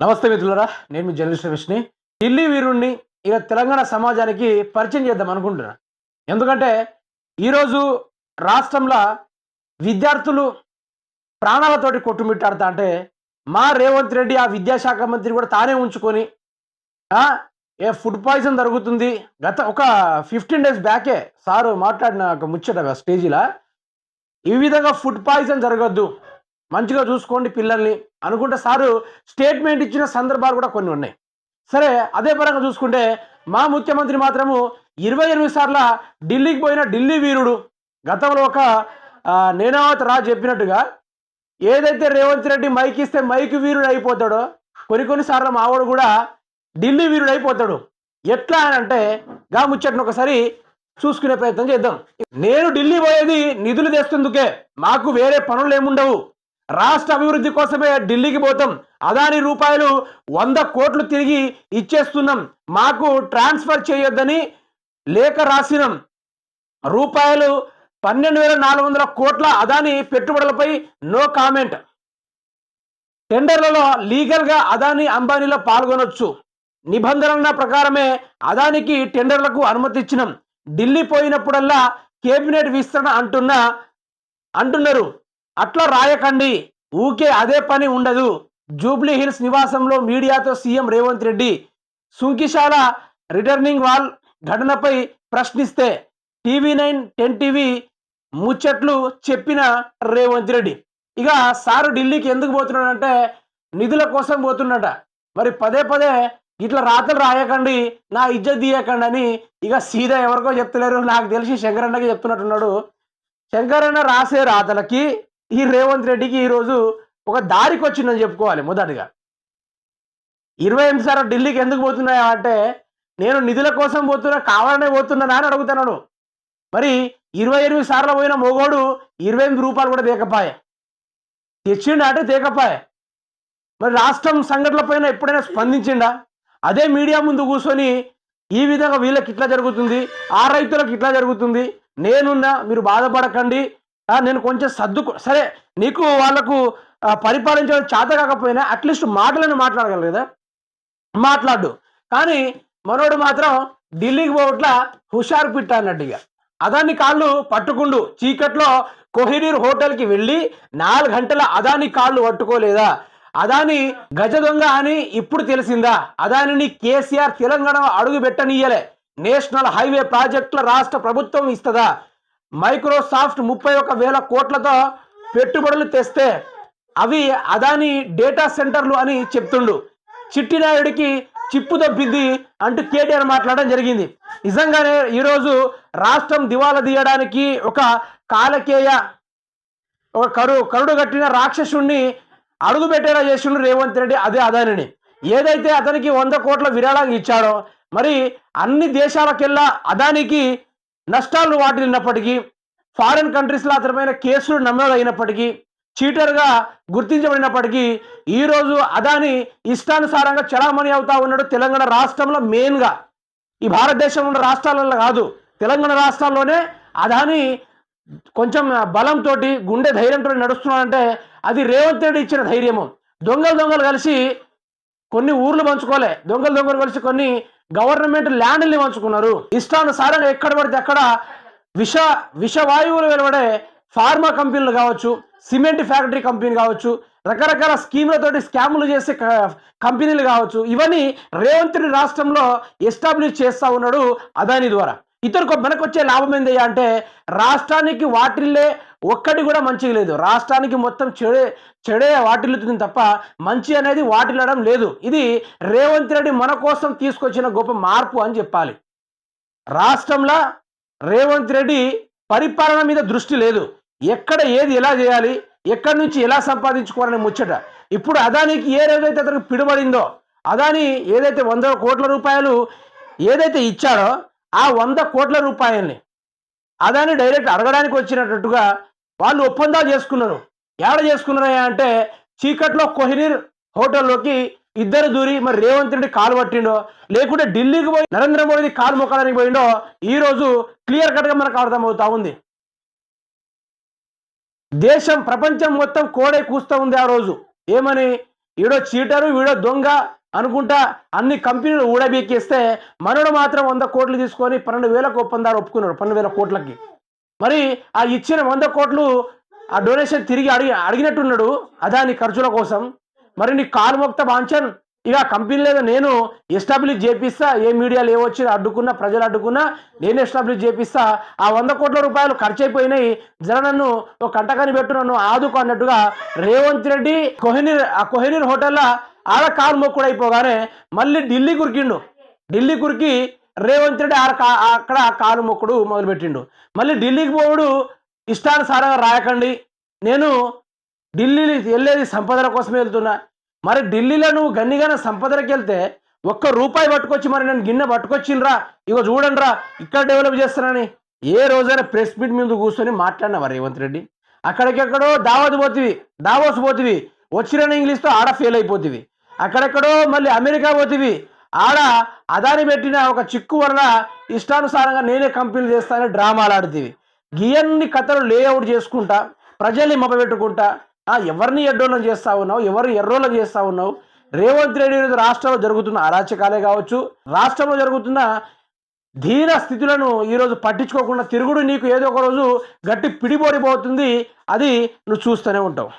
నమస్తే మిత్రులరా నేను మీ జర్నలిస్ట్ రమేష్ని. ఢిల్లీ వీరుణ్ణి ఇక తెలంగాణ సమాజానికి పరిచయం చేద్దాం అనుకుంటున్నా. ఎందుకంటే ఈరోజు రాష్ట్రంలో విద్యార్థులు ప్రాణాలతోటి కొట్టుమిట్టాడుతా అంటే మా రేవంత్ రెడ్డి ఆ విద్యాశాఖ మంత్రి కూడా తానే ఉంచుకొని ఏ ఫుడ్ పాయిజన్ జరుగుతుంది. గత ఒక ఫిఫ్టీన్ డేస్ బ్యాకే సారు మాట్లాడిన ఒక ముచ్చట స్టేజీలో ఈ విధంగా ఫుడ్ పాయిజన్ జరగద్దు. మంచిగా చూసుకోండి పిల్లల్ని అనుకుంటే సారు స్టేట్మెంట్ ఇచ్చిన సందర్భాలు కూడా కొన్ని ఉన్నాయి. సరే అదే పరంగా చూసుకుంటే మా ముఖ్యమంత్రి మాత్రము ఇరవై ఎనిమిది సార్ల ఢిల్లీకి పోయిన ఢిల్లీ వీరుడు గతంలో ఒక నేనావత్ రాజు చెప్పినట్టుగా ఏదైతే రేవంత్ రెడ్డి మైక్ ఇస్తే మైక్ వీరుడు అయిపోతాడో కొన్ని కొన్నిసార్లు మావాడు కూడా ఢిల్లీ వీరుడు అయిపోతాడు. ఎట్లా అని అంటే గా ముచ్చట్ను ఒకసారి చూసుకునే ప్రయత్నం చేద్దాం. నేను ఢిల్లీ పోయేది నిధులు తెస్తుందుకే మాకు వేరే పనులు ఏముండవు. రాష్ట్ర అభివృద్ధి కోసమే ఢిల్లీకి పోతాం. అదాని రూపాయలు వంద కోట్లు తిరిగి ఇచ్చేస్తున్నాం. మాకు ట్రాన్స్ఫర్ చేయొద్దని లేఖ రాసినాం. రూపాయలు పన్నెండు వేల నాలుగు వందల కోట్ల అదాని పెట్టుబడులపై నో కామెంట్. టెండర్లలో లీగల్గా అదాని అంబానీలో పాల్గొనొచ్చు. నిబంధనల ప్రకారమే అదానికి టెండర్లకు అనుమతి ఇచ్చినాం. ఢిల్లీ పోయినప్పుడల్లా కేబినెట్ విస్తరణ అంటున్న అంటున్నారు. అట్లా రాయకండి. ఊకే అదే పని ఉండదు. జూబ్లీ హిల్స్ నివాసంలో మీడియాతో CM Revanth Reddy Sunkishala returning wall ఘటనపై ప్రశ్నిస్తే టీవీ నైన్ టెన్ టీవీ ముచ్చట్లు చెప్పిన రేవంత్ రెడ్డి. ఇక సారు ఢిల్లీకి ఎందుకు పోతున్నాడంటే నిధుల కోసం పోతున్నాడట మరి పదే పదే ఇట్లా రాత్రులు రాయకండి నా ఇజ్జత్ తీయకండి అని ఇక సీదా ఎవరికో చెప్తలేరు. నాకు తెలిసి శంకరన్నకి చెప్తున్నట్టున్నాడు. శంకరన్న రాసే రాతలకి ఈ రేవంత్ రెడ్డికి ఈరోజు ఒక దారికి వచ్చిందని చెప్పుకోవాలి మొదటిగా. ఇరవై ఎనిమిది సార్లు ఢిల్లీకి ఎందుకు పోతున్నాయా అంటే నేను నిధుల కోసం పోతున్నా కావాలనే పోతున్నానా అని అడుగుతున్నాను మరి ఇరవై ఎనిమిది సార్లు పోయిన మొగోడు ఇరవై ఎనిమిది రూపాయలు కూడా తేకపాయే. తెచ్చిండా అంటే తేకపాయే. మరి రాష్ట్రం సంఘటనల పైన ఎప్పుడైనా స్పందించిండా? అదే మీడియా ముందు కూర్చొని ఈ విధంగా వీళ్ళకి ఇట్లా జరుగుతుంది ఆ రైతులకు ఇట్లా జరుగుతుంది నేనున్నా మీరు బాధపడకండి నేను కొంచెం సర్దుకు సరే నీకు వాళ్ళకు పరిపాలించడం చేత కాకపోయినా అట్లీస్ట్ మాటలను మాట్లాడగలరు కదా మాట్లాడు. కానీ మనోడు మాత్రం ఢిల్లీకి పోవట్ల హుషారు పిట్ట ఇక అదాని కాళ్ళు పట్టుకుండు. చీకట్లో కోహినీర్ హోటల్కి వెళ్ళి నాలుగు గంటల అదాని కాళ్ళు పట్టుకోలేదా? అదాని గజ దొంగ అని ఇప్పుడు తెలిసిందా? అదానిని కేసీఆర్ తెలంగాణ అడుగు పెట్టనీయలే నేషనల్ హైవే ప్రాజెక్టుల రాష్ట్ర ప్రభుత్వం ఇస్తుందా? మైక్రోసాఫ్ట్ ముప్పై ఒక వేల కోట్లతో పెట్టుబడులు తెస్తే అవి అదాని డేటా సెంటర్లు అని చెప్తుండు. చిట్టినాయుడికి చిప్పు తప్పింది అంటూ కేటీఆర్ మాట్లాడడం జరిగింది. నిజంగానే ఈరోజు రాష్ట్రం దివాలా తీయడానికి ఒక కాలకేయ ఒక కరు కరుడు కట్టిన రాక్షసుణ్ణి అడుగుపెట్టేలా చేసిండు రేవంత్ రెడ్డి అదే అదానిని. ఏదైతే అతనికి వంద కోట్ల విరాళం ఇచ్చాడో మరి అన్ని దేశాలకెల్లా అదానికి నష్టాలు వాటిల్లినప్పటికీ ఫారిన్ కంట్రీస్లో అతనిపైన కేసులు నమోదైనప్పటికీ చీటర్గా గుర్తించబడినప్పటికీ ఈరోజు అదాని ఇష్టానుసారంగా చలామణి అవుతా ఉన్నాడు తెలంగాణ రాష్ట్రంలో మెయిన్గా. ఈ భారతదేశంలో ఉన్న రాష్ట్రాలలో కాదు తెలంగాణ రాష్ట్రాల్లోనే అదాని కొంచెం బలంతో గుండె ధైర్యంతో నడుస్తున్నాడంటే అది రేవంత్ రెడ్డి ఇచ్చిన ధైర్యము. దొంగలు దొంగలు కలిసి కొన్ని ఊర్లు పంచుకోలే. దొంగలు దొంగలు కలిసి కొన్ని గవర్నమెంట్ ల్యాండ్ని పంచుకున్నారు ఇష్టానుసారంగా ఎక్కడ పడితే అక్కడ విష విషవాయువులు వెలువడే ఫార్మా కంపెనీలు కావచ్చు సిమెంట్ ఫ్యాక్టరీ కంపెనీ కావచ్చు రకరకాల స్కీములతోటి స్కాములు చేసే క- కంపెనీలు కావచ్చు ఇవన్నీ రేవంత్ రెడ్డి రాష్ట్రంలో ఎస్టాబ్లిష్ చేస్తూ ఉన్నాడు అదాని ద్వారా. ఇతరుకు మనకు వచ్చే లాభం ఏందయ్యా అంటే రాష్ట్రానికి వాటిల్లే ఒక్కటి కూడా మంచిగా లేదు. రాష్ట్రానికి మొత్తం చెడే చెడే వాటిల్లుతుంది తప్ప మంచి అనేది వాటిల్లడం లేదు. ఇది రేవంత్ రెడ్డి మన కోసం తీసుకొచ్చిన గొప్ప మార్పు అని చెప్పాలి. రాష్ట్రంలో రేవంత్ రెడ్డి పరిపాలన మీద దృష్టి లేదు. ఎక్కడ ఏది ఎలా చేయాలి ఎక్కడి నుంచి ఎలా సంపాదించుకోవాలని ముచ్చట. ఇప్పుడు అదానికి ఏ రోజైతే అతనికి పిడబడిందో అదాని ఏదైతే వంద కోట్ల రూపాయలు ఏదైతే ఇచ్చాడో ఆ వంద కోట్ల రూపాయల్ని అదాని డైరెక్ట్ అడగడానికి వచ్చినట్టుగా వాళ్ళు ఒప్పందాలు చేసుకున్నారు. ఏడ చేసుకున్నారా అంటే చీకట్లో కొహినీర్ హోటల్లోకి ఇద్దరు దూరి మరి రేవంత్ రెడ్డి కాలు పట్టిండో లేకుంటే ఢిల్లీకి పోయి నరేంద్ర మోడీ కాలు మొక్కడానికి పోయిండో ఈ రోజు క్లియర్ కట్గా మనకు అర్థమవుతా ఉంది. దేశం ప్రపంచం మొత్తం కోడే కూస్తూ ఉంది ఆ రోజు. ఏమని? ఈడో చీటరు వీడో దొంగ అనుకుంటా అన్ని కంపెనీలు ఊడబీకేస్తే మనడు మాత్రం వంద కోట్లు తీసుకొని పన్నెండు వేలకు ఒప్పందాలు ఒప్పుకున్నాడు పన్నెండు వేల కోట్లకి. మరి ఆ ఇచ్చిన వంద కోట్లు ఆ డొనేషన్ తిరిగి అడిగి అడిగినట్టున్నాడు అదాని ఖర్చుల కోసం. మరి నీ కాలు మొక్త వాంచన్ ఇక కంపెనీ లేదా నేను ఎస్టాబ్లిష్ చేపిస్తా ఏ మీడియాలు ఏవొచ్చి అడ్డుకున్నా ప్రజలు అడ్డుకున్నా నేను ఎస్టాబ్లిష్ చేపిస్తా. ఆ వంద కోట్ల రూపాయలు ఖర్చు అయిపోయినాయి జర నన్ను ఒక కంటకాని పెట్టు నన్ను ఆదుకో అన్నట్టుగా రేవంత్ రెడ్డి కోహినీర్ ఆ కోహినీర్ హోటల్లో ఆడ కారు మొక్కుడు అయిపోగానే మళ్ళీ ఢిల్లీ కురికిండు. ఢిల్లీ కురికి రేవంత్ రెడ్డి ఆడ కా- అక్కడ కాలు మొక్కుడు మొదలుపెట్టిండు. మళ్ళీ ఢిల్లీకి పోవుడు ఇష్టానుసారంగా రాయకండి. నేను ఢిల్లీ వెళ్ళేది సంపదల కోసమే వెళ్తున్నా. మరి ఢిల్లీలో నువ్వు గన్నిగానే సంపదలకు వెళ్తే ఒక్క రూపాయి పట్టుకొచ్చి మరి నేను గిన్నె పట్టుకొచ్చిండ్రా. ఇగో చూడండిరా ఇక్కడ డెవలప్ చేస్తానని. ఏ రోజైనా ప్రెస్ మీట్ మీద కూర్చొని మాట్లాడినావా రేవంత్ రెడ్డి? అక్కడికెక్కడో దావత్ పోతివి దావోస్ పోతివి వచ్చిన ఇంగ్లీష్తో ఆడ ఫెయిల్ అయిపోతివి. అక్కడెక్కడో మళ్ళీ అమెరికా పోతివి. ఆడ అదాని పెట్టిన ఒక చిక్కు వలన ఇష్టానుసారంగా నేనే కంపెనీలు చేస్తానని డ్రామాలు ఆడుతీవి. గియన్ని కథలు లేఅవుట్ చేసుకుంటా ప్రజల్ని మభపెట్టుకుంటా ఎవరిని ఎడ్డోళ్ళని చేస్తా ఉన్నావు ఎవరిని ఎర్రోళ్ళని చేస్తూ ఉన్నావు? రేవంత్ రెడ్డి విరుద్ధ రాష్ట్రంలో జరుగుతున్న అరాచకాలే కావచ్చు రాష్ట్రంలో జరుగుతున్న ధీర స్థితులను ఈరోజు పట్టించుకోకుండా తిరుగుడు నీకు ఏదో ఒక రోజు గట్టి పిడిపోడిపోతుంది అది నువ్వు చూస్తూనే ఉంటావు.